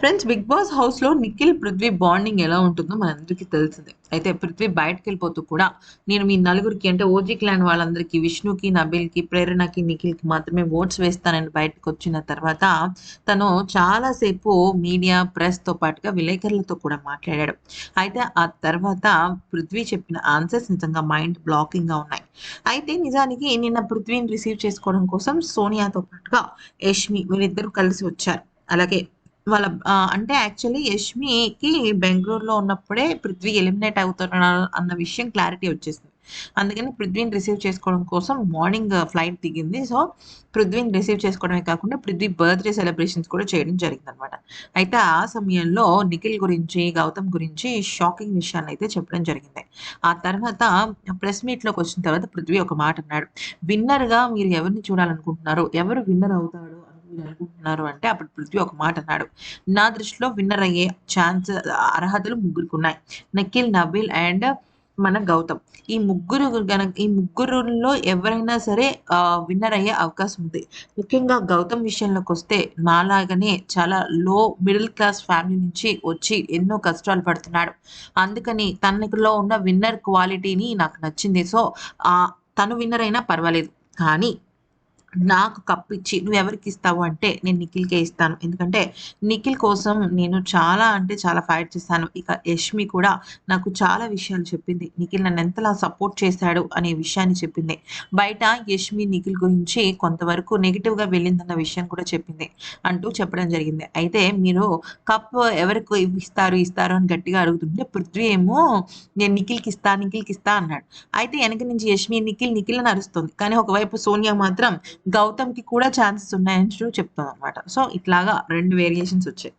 Friends big boss హౌస్లో Nikhil Prithvi bonding ఎలా ఉంటుందో మనందరికీ తెలిసిందే. అయితే పృథ్వీ బయటకు వెళ్ళిపోతూ కూడా నేను మీ నలుగురికి అంటే ఓజీ క్లాన్ వాళ్ళందరికీ విష్ణుకి నబిల్కి ప్రేరణకి నిఖిల్కి మాత్రమే ఓట్స్ వేస్తానని బయటకు వచ్చిన తర్వాత తను చాలాసేపు మీడియా ప్రెస్తో పాటుగా విలేకరులతో కూడా మాట్లాడాడు. అయితే ఆ తర్వాత పృథ్వీ చెప్పిన ఆన్సర్స్ నిజంగా మైండ్ బ్లాకింగ్గా ఉన్నాయి. అయితే నిజానికి నిన్న పృథ్వీని రిసీవ్ చేసుకోవడం కోసం సోనియాతో పాటుగా యష్మి వీళ్ళిద్దరూ కలిసి వచ్చారు. అలాగే వాళ్ళ అంటే యాక్చువల్లీ యష్మికి బెంగళూరులో ఉన్నప్పుడే పృథ్వీ ఎలిమినేట్ అవుతున్నాడు అన్న విషయం క్లారిటీ వచ్చేసింది. అందుకని పృథ్వీని రిసీవ్ చేసుకోవడం కోసం మార్నింగ్ ఫ్లైట్ దిగింది. సో పృథ్వీని రిసీవ్ చేసుకోవడమే కాకుండా పృథ్వీ బర్త్డే సెలబ్రేషన్స్ కూడా చేయడం జరిగింది అనమాట అయితే ఆ సమయంలో నిఖిల్ గురించి గౌతమ్ గురించి షాకింగ్ విషయాన్ని అయితే చెప్పడం జరిగింది. ఆ తర్వాత ప్రెస్ మీట్లోకి వచ్చిన తర్వాత పృథ్వీ ఒక మాట అన్నాడు. విన్నర్గా మీరు ఎవరిని చూడాలనుకుంటున్నారు? ఎవరు విన్నర్ అవుతారు? అనుకుంటున్నారు అంటే అప్పుడు పృథ్వీ ఒక మాట అన్నాడు. నా దృష్టిలో విన్నర్ అయ్యే ఛాన్స్ అర్హతలు ముగ్గురికి ఉన్నాయి నకిల్ నబిల్ అండ్ మన గౌతమ్. ఈ ముగ్గురు గనక ఈ ముగ్గురులో ఎవరైనా సరే విన్నర్ అయ్యే అవకాశం ఉంది. ముఖ్యంగా గౌతమ్ విషయంలోకి వస్తే నాలాగానే చాలా లో మిడిల్ క్లాస్ ఫ్యామిలీ నుంచి వచ్చి ఎన్నో కష్టాలు పడుతున్నాడు. అందుకని తనలో ఉన్న విన్నర్ క్వాలిటీని నాకు నచ్చింది. సో తను విన్నర్ అయినా పర్వాలేదు. కానీ నాకు కప్పిచ్చి నువ్వు ఎవరికి ఇస్తావు అంటే నేను నిఖిల్కే ఇస్తాను. ఎందుకంటే నిఖిల్ కోసం నేను చాలా అంటే చాలా ఫైట్ చేశాను. ఇక యష్మి కూడా నాకు చాలా విషయాలు చెప్పింది. నిఖిల్ నన్ను ఎంతలా సపోర్ట్ చేశాడు అనే విషయాన్ని చెప్పింది. బయట యష్మి నిఖిల్ గురించి కొంతవరకు నెగిటివ్గా వెళ్ళిందన్న విషయం కూడా చెప్పింది అంటూ చెప్పడం జరిగింది. అయితే మీరు కప్ ఎవరికి ఇస్తారు ఇస్తారు అని గట్టిగా అడుగుతుంటే పృథ్వీ ఏమో నేను నిఖిల్కి ఇస్తా నిఖిల్కి ఇస్తా అన్నాడు. అయితే వెనక నుంచి యష్మి నిఖిల్ నిఖిల్ అని అరుస్తుంది. కానీ ఒకవైపు సోనియా మాత్రం గౌతమ్కి కూడా ఛాన్సెస్ ఉన్నాయని చెప్తుంది అనమాట సో ఇట్లాగా రెండు వేరియేషన్స్ వచ్చాయి.